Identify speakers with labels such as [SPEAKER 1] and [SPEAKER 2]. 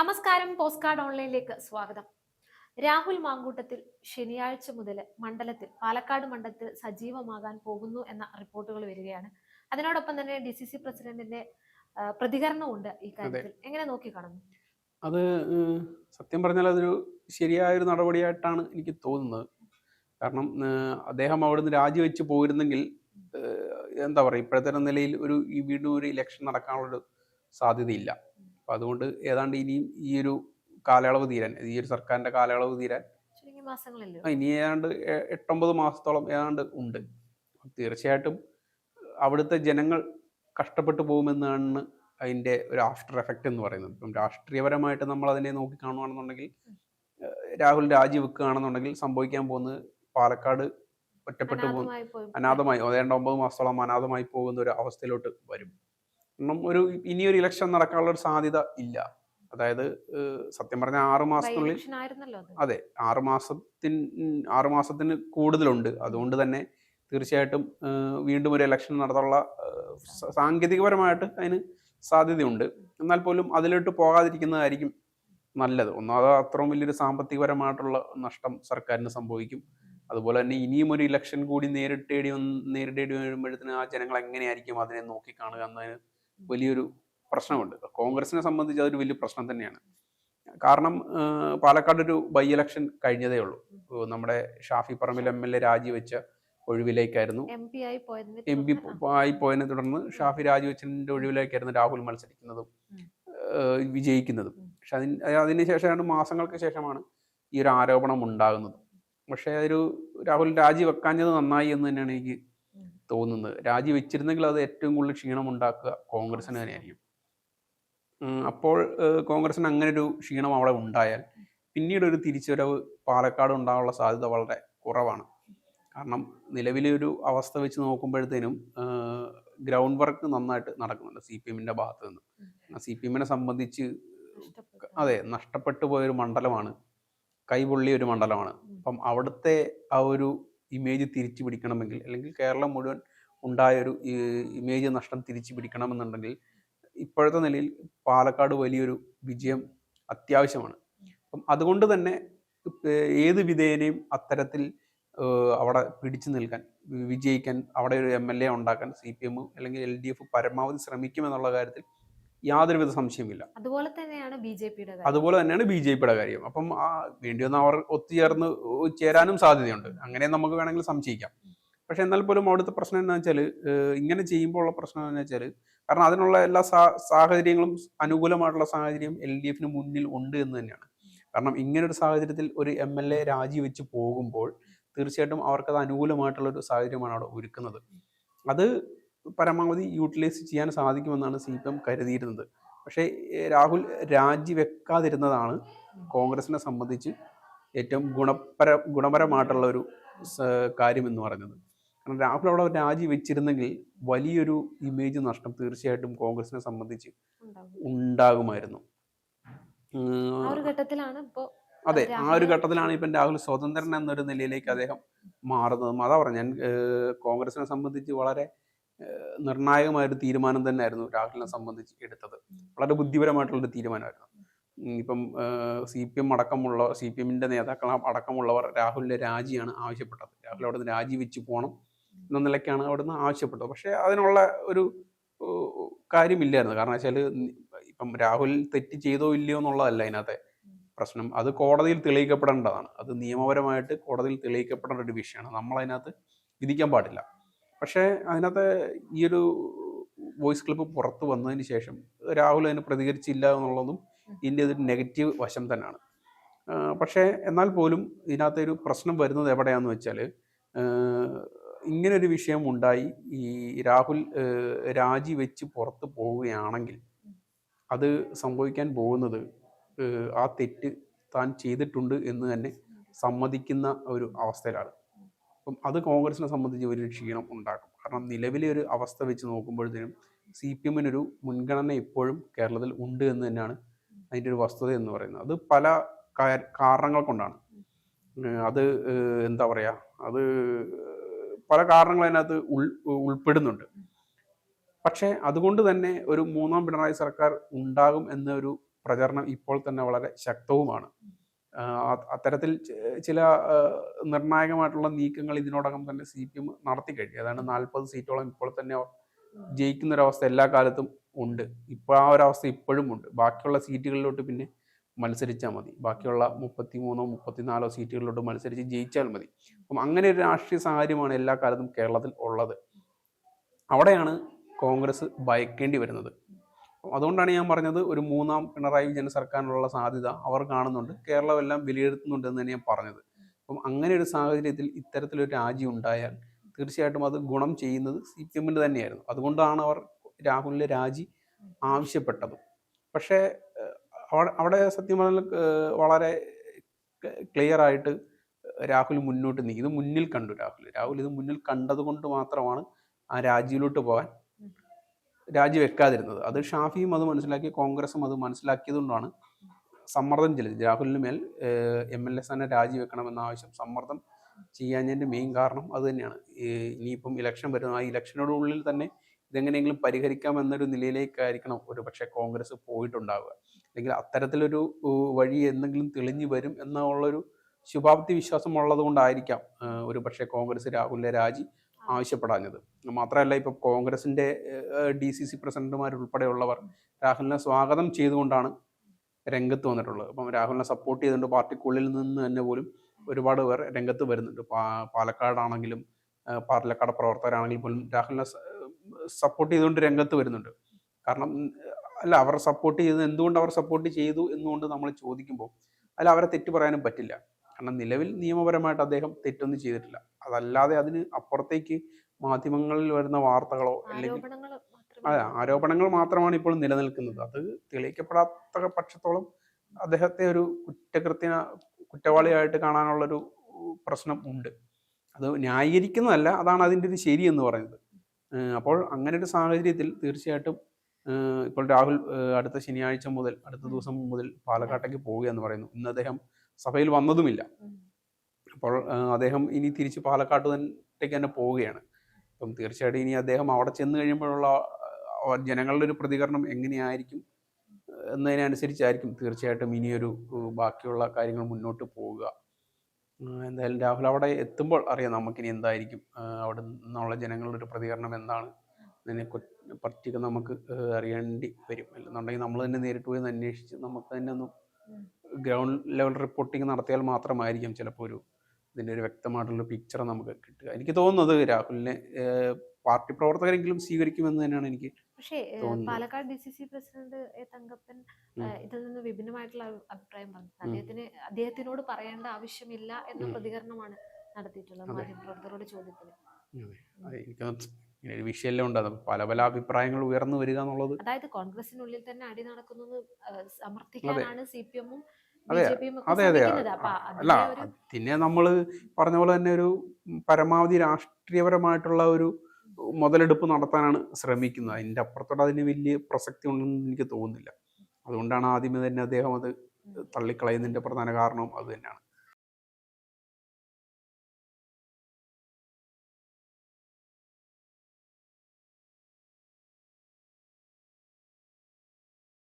[SPEAKER 1] നമസ്കാരം post card ഓൺലൈനിലേക്ക് സ്വാഗതം. രാഹുൽ മാങ്കൂട്ടത്തിൽ ശനിയാഴ്ച മുതൽ മണ്ഡലത്തിൽ പാലക്കാട് മണ്ഡലത്തിൽ സജീവമാകാൻ പോകുന്നു എന്ന റിപ്പോർട്ടുകൾ വരികയാണ്. അതിനോടൊപ്പം തന്നെ ഡി സി സി പ്രസിഡന്റിന്റെ പ്രതികരണമുണ്ട് ഈ കാര്യത്തിൽ. എങ്ങനെ നോക്കി നോക്കിക്കാണുന്നു?
[SPEAKER 2] അത് സത്യം പറഞ്ഞാൽ അതൊരു ശരിയായൊരു നടപടിയായിട്ടാണ് എനിക്ക് തോന്നുന്നത്. കാരണം അദ്ദേഹം അവിടുന്ന് രാജിവെച്ച് പോയിരുന്നെങ്കിൽ എന്താ പറയുക ഇപ്പോഴത്തെ നിലയിൽ ഒരു ഈ വീണ്ടും ഒരു ഇലക്ഷൻ നടക്കാനുള്ളൊരു സാധ്യതയില്ല. അപ്പം അതുകൊണ്ട് ഏതാണ്ട് ഇനിയും ഈ ഒരു കാലയളവ് തീരാൻ ഈ ഒരു സർക്കാരിന്റെ കാലയളവ് തീരാൻ ഇനി ഏതാണ്ട് എട്ടൊമ്പത് മാസത്തോളം ഏതാണ്ട് ഉണ്ട്. തീർച്ചയായിട്ടും അവിടുത്തെ ജനങ്ങൾ കഷ്ടപ്പെട്ടു പോകുമെന്നാണ് അതിന്റെ ഒരു ആഫ്റ്റർ എഫക്റ്റ് എന്ന് പറയുന്നത്. ഇപ്പം രാഷ്ട്രീയപരമായിട്ട് നമ്മൾ അതിനെ നോക്കി കാണുകയാണെന്നുണ്ടെങ്കിൽ രാഹുൽ രാജിവെക്കുകയാണെന്നുണ്ടെങ്കിൽ സംഭവിക്കാൻ പോകുന്നത് പാലക്കാട് ഒറ്റപ്പെട്ടു പോകുന്ന
[SPEAKER 1] അനാഥമായി
[SPEAKER 2] ഏതാണ്ട് ഒമ്പത് മാസത്തോളം അനാഥമായി പോകുന്ന ഒരു അവസ്ഥയിലോട്ട് വരും. കാരണം ഒരു ഇനിയൊരു ഇലക്ഷൻ നടക്കാനുള്ള ഒരു സാധ്യത ഇല്ല. അതായത് സത്യം പറഞ്ഞാൽ ആറു മാസത്തിനുള്ളിൽ
[SPEAKER 1] അത്.
[SPEAKER 2] ആറു മാസത്തിൻ ആറു മാസത്തിന് കൂടുതലുണ്ട്. അതുകൊണ്ട് തന്നെ തീർച്ചയായിട്ടും വീണ്ടും ഒരു ഇലക്ഷൻ നടത്താനുള്ള സാങ്കേതികപരമായിട്ട് അതിന് സാധ്യതയുണ്ട്. എന്നാൽ പോലും അതിലോട്ട് പോകാതിരിക്കുന്നതായിരിക്കും നല്ലത്. ഒന്നാമത് അത്രയും വലിയൊരു സാമ്പത്തികപരമായിട്ടുള്ള നഷ്ടം സർക്കാരിന് സംഭവിക്കും. അതുപോലെ തന്നെ ഇനിയും ഒരു ഇലക്ഷൻ കൂടി നേരിട്ടേടി വന്ന് നേരിടേണ്ടി വരുമ്പോഴത്തേന് ആ ജനങ്ങൾ എങ്ങനെയായിരിക്കും അതിനെ നോക്കിക്കാണുക എന്നതിന് വലിയൊരു പ്രശ്നമുണ്ട്. കോൺഗ്രസിനെ സംബന്ധിച്ച് അതൊരു വലിയ പ്രശ്നം തന്നെയാണ്. കാരണം പാലക്കാട് ഒരു ബൈ ഇലക്ഷൻ കഴിഞ്ഞതേ ഉള്ളൂ. നമ്മുടെ Shafi Parambil M L A രാജിവെച്ച ഒഴിവിലേക്കായിരുന്നു.
[SPEAKER 1] എം പി ആയി പോയതിനെ തുടർന്ന്?
[SPEAKER 2] ആയി പോയതിനെ തുടർന്ന് ഷാഫി രാജിവെച്ചതിന്റെ ഒഴിവിലേക്കായിരുന്നു രാഹുൽ മത്സരിക്കുന്നതും വിജയിക്കുന്നതും. പക്ഷെ അതിന് അതിന് ശേഷമാണ് മാസങ്ങൾക്ക് ശേഷമാണ് ഈ ഒരു ആരോപണം ഉണ്ടാകുന്നത്. പക്ഷേ അതൊരു രാഹുൽ രാജിവെക്കാഞ്ഞത് നന്നായി എന്ന് തന്നെയാണ് എനിക്ക്. തോന്നുന്നത്. രാജിവെച്ചിരുന്നെങ്കിൽ അത് ഏറ്റവും കൂടുതൽ ക്ഷീണം ഉണ്ടാക്കുക കോൺഗ്രസിന് തന്നെയായിരിക്കും. അപ്പോൾ കോൺഗ്രസ്സിന് കോൺഗ്രസിന് അങ്ങനെ ഒരു ക്ഷീണം അവിടെ ഉണ്ടായാൽ പിന്നീട് ഒരു തിരിച്ചുവരവ് പാലക്കാട് ഉണ്ടാകാനുള്ള സാധ്യത വളരെ കുറവാണ്. കാരണം നിലവിലെ ഒരു അവസ്ഥ വെച്ച് നോക്കുമ്പോഴത്തേനും ഗ്രൗണ്ട് വർക്ക് നന്നായിട്ട് നടക്കുന്നുണ്ട് സി പി എമ്മിന്റെ ഭാഗത്ത് നിന്ന്. സി പി എമ്മിനെ സംബന്ധിച്ച് അതെ നഷ്ടപ്പെട്ടു പോയൊരു മണ്ഡലമാണ് കൈപൊള്ളിയ ഒരു മണ്ഡലമാണ്. അപ്പം അവിടുത്തെ ആ ഒരു ഇമേജ് തിരിച്ചു പിടിക്കണമെങ്കിൽ അല്ലെങ്കിൽ കേരളം മുഴുവൻ ഉണ്ടായൊരു ഇമേജ് നഷ്ടം തിരിച്ചു പിടിക്കണമെന്നുണ്ടെങ്കിൽ ഇപ്പോഴത്തെ നിലയിൽ പാലക്കാട് വലിയൊരു വിജയം അത്യാവശ്യമാണ്. അപ്പം അതുകൊണ്ട് തന്നെ ഏത് വിധേയനെയും അത്തരത്തിൽ അവിടെ പിടിച്ചു നിൽക്കാൻ വിജയിക്കാൻ അവിടെ ഒരു എം എൽ എ ഉണ്ടാക്കാൻ സി പി എമ്മും അല്ലെങ്കിൽ എൽ ഡി എഫ് പരമാവധി ശ്രമിക്കുമെന്നുള്ള കാര്യത്തിൽ യാതൊരുവിധ സംശയമില്ല
[SPEAKER 1] അതുപോലെ തന്നെയാണ് ബി ജെ പിയുടെ
[SPEAKER 2] അതുപോലെ തന്നെയാണ് ബി ജെ പിയുടെ കാര്യം. അപ്പം ആ വേണ്ടി വന്ന അവർ ഒത്തുചേർന്ന് ചേരാനും സാധ്യതയുണ്ട്. അങ്ങനെ നമുക്ക് വേണമെങ്കിൽ സംശയിക്കാം. പക്ഷെ എന്നാൽ പോലും അവിടുത്തെ പ്രശ്നം എന്താ വെച്ചാൽ ഇങ്ങനെ ചെയ്യുമ്പോൾ ഉള്ള പ്രശ്നം എന്ന് വെച്ചാൽ കാരണം അതിനുള്ള എല്ലാ സാ- സാഹചര്യങ്ങളും അനുകൂലമായിട്ടുള്ള സാഹചര്യം എൽ ഡി എഫിന് മുന്നിൽ ഉണ്ട് എന്ന് തന്നെയാണ്. കാരണം ഇങ്ങനൊരു സാഹചര്യത്തിൽ ഒരു എം എൽ എ രാജിവെച്ച് പോകുമ്പോൾ തീർച്ചയായിട്ടും അവർക്കത് അനുകൂലമായിട്ടുള്ള ഒരു സാഹചര്യമാണ് അവിടെ ഒരുക്കുന്നത്. അത് പരമാവധി യൂട്ടിലൈസ് ചെയ്യാൻ സാധിക്കുമെന്നാണ് സി പി എം കരുതിയിരുന്നത്. പക്ഷേ രാഹുൽ രാജിവെക്കാതിരുന്നതാണ് കോൺഗ്രസിനെ സംബന്ധിച്ച് ഏറ്റവും ഗുണപര ഗുണപരമായിട്ടുള്ള ഒരു കാര്യമെന്ന് കാര്യം എന്ന് പറയുന്നത് കാരണം രാഹുൽ അവിടെ രാജിവെച്ചിരുന്നെങ്കിൽ വലിയൊരു ഇമേജ് നഷ്ടം തീർച്ചയായിട്ടും കോൺഗ്രസിനെ സംബന്ധിച്ച് ഉണ്ടാകുമായിരുന്നു.
[SPEAKER 1] ആ ഘട്ടത്തിലാണ് ഇപ്പോ
[SPEAKER 2] അതെ ആ ഒരു ഘട്ടത്തിലാണ് ഇപ്പം രാഹുൽ സ്വതന്ത്രൻ എന്നൊരു നിലയിലേക്ക് അദ്ദേഹം മാറുന്നതും. അതാ പറഞ്ഞു ഞാൻ കോൺഗ്രസിനെ സംബന്ധിച്ച് വളരെ നിർണായകമായ ഒരു തീരുമാനം തന്നെയായിരുന്നു രാഹുലിനെ സംബന്ധിച്ച് എടുത്തത്. വളരെ ബുദ്ധിപരമായിട്ടുള്ളൊരു തീരുമാനമായിരുന്നു. ഇപ്പം സി പി എം അടക്കമുള്ള സി പി എമ്മിന്റെ നേതാക്കൾ അടക്കമുള്ളവർ രാഹുലിന്റെ രാജിയാണ് ആവശ്യപ്പെട്ടത്. രാഹുൽ അവിടെ നിന്ന് രാജിവെച്ച് പോകണം എന്ന നിലയ്ക്കാണ് അവിടെ നിന്ന് ആവശ്യപ്പെട്ടത്. പക്ഷേ അതിനുള്ള ഒരു കാര്യമില്ലായിരുന്നു. കാരണം വെച്ചാൽ ഇപ്പം രാഹുൽ തെറ്റ് ചെയ്തോ ഇല്ലയോ എന്നുള്ളതല്ല അതിനകത്തെ പ്രശ്നം. അത് കോടതിയിൽ തെളിയിക്കപ്പെടേണ്ടതാണ്. അത് നിയമപരമായിട്ട് കോടതിയിൽ തെളിയിക്കപ്പെടേണ്ട ഒരു വിഷയമാണ്. നമ്മൾ അതിനകത്ത് വിധിക്കാൻ പാടില്ല. പക്ഷേ അതിനകത്ത് ഈ ഒരു വോയിസ് ക്ലിപ്പ് പുറത്ത് വന്നതിന് ശേഷം രാഹുൽ അതിന് പ്രതികരിച്ചില്ല എന്നുള്ളതും ഇതിന്റെ ഒരു നെഗറ്റീവ് വശം തന്നെയാണ്. പക്ഷേ എന്നാൽ പോലും ഇതിനകത്ത് ഒരു പ്രശ്നം വരുന്നത് എവിടെയാണെന്ന് വെച്ചാൽ ഇങ്ങനൊരു വിഷയം ഉണ്ടായി ഈ രാഹുൽ രാജി വെച്ച് പുറത്ത് പോവുകയാണെങ്കിൽ അത് സംഭവിക്കാൻ പോകുന്നത് ആ തെറ്റ് താൻ ചെയ്തിട്ടുണ്ട് എന്ന് തന്നെ സമ്മതിക്കുന്ന ഒരു അവസ്ഥയിലാണ്. അപ്പം അത് കോൺഗ്രസിനെ സംബന്ധിച്ച് ഒരു ക്ഷീണം ഉണ്ടാക്കും. കാരണം നിലവിലെ ഒരു അവസ്ഥ വെച്ച് നോക്കുമ്പോഴത്തേനും സി പി എമ്മിനൊരു മുൻഗണന ഇപ്പോഴും കേരളത്തിൽ ഉണ്ട് എന്ന് തന്നെയാണ് അതിന്റെ ഒരു വസ്തുത എന്ന് പറയുന്നത്. അത് പല കാരണങ്ങൾ കൊണ്ടാണ്. അത് എന്താ പറയുക അത് പല കാരണങ്ങൾ അതിനകത്ത് ഉൾ ഉൾപ്പെടുന്നുണ്ട്. പക്ഷേ അതുകൊണ്ട് തന്നെ ഒരു മൂന്നാം പിണറായി സർക്കാർ ഉണ്ടാകും എന്നൊരു പ്രചരണം ഇപ്പോൾ തന്നെ വളരെ ശക്തവുമാണ്. അത്തരത്തിൽ ചില നിർണായകമായിട്ടുള്ള നീക്കങ്ങൾ ഇതിനോടകം തന്നെ സി പി എം നടത്തി കഴിഞ്ഞു. അതാണ് നാൽപ്പത് സീറ്റോളം ഇപ്പോൾ തന്നെ ജയിക്കുന്നൊരവസ്ഥ എല്ലാ കാലത്തും ഉണ്ട്. ഇപ്പോൾ ആ ഒരവസ്ഥ ഇപ്പോഴും ഉണ്ട്. ബാക്കിയുള്ള സീറ്റുകളിലോട്ട് പിന്നെ മത്സരിച്ചാൽ മതി. ബാക്കിയുള്ള മുപ്പത്തി മൂന്നോ മുപ്പത്തിനാലോ സീറ്റുകളിലോട്ട് മത്സരിച്ച് ജയിച്ചാൽ മതി. അപ്പം അങ്ങനെ ഒരു രാഷ്ട്രീയ സാഹചര്യമാണ് എല്ലാ കാലത്തും കേരളത്തിൽ ഉള്ളത്. അവിടെയാണ് കോൺഗ്രസ് ഭയക്കേണ്ടി വരുന്നത്. അതുകൊണ്ടാണ് ഞാൻ പറഞ്ഞത് ഒരു മൂന്നാം പിണറായി വിജയൻ സർക്കാരിനുള്ള സാധ്യത അവർ കാണുന്നുണ്ട് കേരളം എല്ലാം വിലയിരുത്തുന്നുണ്ട് എന്ന് തന്നെ ഞാൻ പറഞ്ഞത്. അപ്പം അങ്ങനെ ഒരു സാഹചര്യത്തിൽ ഇത്തരത്തിലൊരു രാജി ഉണ്ടായാൽ തീർച്ചയായിട്ടും അത് ഗുണം ചെയ്യുന്നത് സി പി എമ്മിന് തന്നെയായിരുന്നു. അതുകൊണ്ടാണ് അവർ രാഹുലിന്റെ രാജി ആവശ്യപ്പെട്ടത്. പക്ഷേ അവിടെ അവിടെ സത്യം പറഞ്ഞാൽ വളരെ ക്ലിയർ ആയിട്ട് രാഹുൽ മുന്നോട്ട് നീങ്ങി ഇത് മുന്നിൽ കണ്ടു രാഹുൽ. രാഹുൽ ഇത് മുന്നിൽ കണ്ടതുകൊണ്ട് മാത്രമാണ് ആ രാജിയിലോട്ട് പോകാൻ രാജി വെക്കാതിരുന്നത് അത് ഷാഫിയും അത് മനസ്സിലാക്കി കോൺഗ്രസും അത് മനസ്സിലാക്കിയതുകൊണ്ടാണ് സമ്മർദ്ദം ചെലുത്തി രാഹുലിന് മേൽ എം എൽ എസ് തന്നെ രാജിവെക്കണമെന്ന ആവശ്യം സമ്മർദ്ദം ചെയ്യാഞ്ഞതിന്റെ മെയിൻ കാരണം അത് തന്നെയാണ്. ഇനിയിപ്പം ഇലക്ഷൻ വരുന്ന ആ ഇലക്ഷനോടുള്ളിൽ തന്നെ ഇതെങ്ങനെയെങ്കിലും പരിഹരിക്കാമെന്നൊരു നിലയിലേക്കായിരിക്കണം ഒരു പക്ഷേ കോൺഗ്രസ് പോയിട്ടുണ്ടാവുക. അല്ലെങ്കിൽ അത്തരത്തിലൊരു വഴി എന്തെങ്കിലും തെളിഞ്ഞു വരും എന്നുള്ളൊരു ശുഭാപ്തി വിശ്വാസം ഉള്ളത് കൊണ്ടായിരിക്കാം ഒരു പക്ഷേ കോൺഗ്രസ് രാഹുലിന്റെ രാജി ആവശ്യപ്പെടാഞ്ഞത്. മാത്രമല്ല ഇപ്പം കോൺഗ്രസിന്റെ ഡി സി സി പ്രസിഡന്റുമാരുൾപ്പെടെയുള്ളവർ രാഹുലിനെ സ്വാഗതം ചെയ്തുകൊണ്ടാണ് രംഗത്ത് വന്നിട്ടുള്ളത്. അപ്പം രാഹുലിനെ സപ്പോർട്ട് ചെയ്തുകൊണ്ട് പാർട്ടിക്കുള്ളിൽ നിന്ന് തന്നെ പോലും ഒരുപാട് പേർ രംഗത്ത് വരുന്നുണ്ട്. പാലക്കാടാണെങ്കിലും പാലക്കാട് പ്രവർത്തകരാണെങ്കിലും പോലും രാഹുലിനെ സപ്പോർട്ട് ചെയ്തുകൊണ്ട് രംഗത്ത് വരുന്നുണ്ട്. കാരണം അല്ല അവർ സപ്പോർട്ട് ചെയ്ത് എന്തുകൊണ്ട് അവർ സപ്പോർട്ട് ചെയ്തു എന്നുകൊണ്ട് നമ്മൾ ചോദിക്കുമ്പോൾ അല്ല അവരെ തെറ്റ് പറയാനും പറ്റില്ല. കാരണം നിലവിൽ നിയമപരമായിട്ട് അദ്ദേഹം തെറ്റൊന്നും ചെയ്തിട്ടില്ല. അതല്ലാതെ അതിന് അപ്പുറത്തേക്ക് മാധ്യമങ്ങളിൽ വരുന്ന വാർത്തകളോ അല്ലെങ്കിൽ അതെ ആരോപണങ്ങൾ മാത്രമാണ് ഇപ്പോൾ നിലനിൽക്കുന്നത്. അത് തെളിയിക്കപ്പെടാത്ത പക്ഷത്തോളം അദ്ദേഹത്തെ ഒരു കുറ്റകൃത്യ കുറ്റവാളിയായിട്ട് കാണാനുള്ളൊരു പ്രശ്നം ഉണ്ട്. അത് ന്യായീകരിക്കുന്നതല്ല അതാണ് അതിന്റെ ഒരു ശരി എന്ന് പറയുന്നത്. അപ്പോൾ അങ്ങനെ ഒരു സാഹചര്യത്തിൽ തീർച്ചയായിട്ടും ഇപ്പോൾ രാഹുൽ അടുത്ത ശനിയാഴ്ച മുതൽ അടുത്ത ദിവസം മുതൽ പാലക്കാട്ടേക്ക് പോവുക എന്ന് പറയുന്നു. ഇന്ന് അദ്ദേഹം സഭയിൽ വന്നതുമില്ല. അപ്പോൾ അദ്ദേഹം ഇനി തിരിച്ച് പാലക്കാട്ട് തന്നേക്ക് തന്നെ പോവുകയാണ്. അപ്പം തീർച്ചയായിട്ടും ഇനി അദ്ദേഹം അവിടെ ചെന്ന് കഴിയുമ്പോഴുള്ള ജനങ്ങളുടെ ഒരു പ്രതികരണം എങ്ങനെയായിരിക്കും എന്നതിനനുസരിച്ചായിരിക്കും തീർച്ചയായിട്ടും ഇനിയൊരു ബാക്കിയുള്ള കാര്യങ്ങൾ മുന്നോട്ട് പോവുക. എന്തായാലും രാഹുൽ അവിടെ എത്തുമ്പോൾ അറിയാം നമുക്കിനി എന്തായിരിക്കും അവിടെ നിന്നുള്ള ജനങ്ങളുടെ ഒരു പ്രതികരണം എന്താണ് അതിനെ പറ്റിക്ക് നമുക്ക് അറിയേണ്ടി വരും. അല്ലെന്നുണ്ടെങ്കിൽ നമ്മൾ തന്നെ നേരിട്ട് പോയി അന്വേഷിച്ച് നമുക്ക് തന്നെ ഒന്ന് ഗ്രൗണ്ട് ലെവൽ റിപ്പോർട്ടിംഗ് നടത്തിയാൽ മാത്രമായിരിക്കും ചിലപ്പോൾ ഒരു ഇതിന്റെ ഒരു വ്യക്തമായിട്ടുള്ള പിക്ചർ നമുക്ക് കിട്ടുക. എനിക്ക് തോന്നുന്നത് രാഹുലിനെ പാർട്ടി പ്രവർത്തകരെങ്കിലും സ്വീകരിക്കുമെന്ന് തന്നെയാണ് എനിക്ക്
[SPEAKER 1] പക്ഷേ Palakkad D C C president A Thankappan ഇതിൽ നിന്ന് വിഭിന്നമായിട്ടുള്ള അഭിപ്രായം പറഞ്ഞു. അദ്ദേഹത്തിന് അദ്ദേഹത്തിനോട് പറയേണ്ട ആവശ്യമില്ല എന്ന. പ്രതികരണമാണ് നടത്തിയിട്ടുള്ളത്. മാധ്യമപ്രവർത്തകരുടെ ചോദ്യത്തിന്.
[SPEAKER 2] ഒരു വിഷയമെല്ലാം ഉണ്ട്. പല പല അഭിപ്രായങ്ങൾ ഉയർന്നു വരിക എന്നുള്ളത്
[SPEAKER 1] അതായത് കോൺഗ്രസിനുള്ളിൽ തന്നെ അടി നടക്കുന്നത് സമർത്ഥിക്കാനാണ് സി പി എമ്മും
[SPEAKER 2] അതെ, അതെ അതെ അല്ല പിന്നെ നമ്മൾ പറഞ്ഞ പോലെ തന്നെ ഒരു പരമാവധി രാഷ്ട്രീയപരമായിട്ടുള്ള ഒരു മുതലെടുപ്പ് നടത്താനാണ് ശ്രമിക്കുന്നത്. അതിന്റെ അപ്പുറത്തോടെ അതിന് വലിയ പ്രസക്തി ഉണ്ടെന്ന് എനിക്ക് തോന്നുന്നില്ല. അതുകൊണ്ടാണ് ആദ്യമേ തന്നെ അദ്ദേഹം അത് തള്ളിക്കളയുന്നതിന്റെ പ്രധാന കാരണവും അത് തന്നെയാണ്.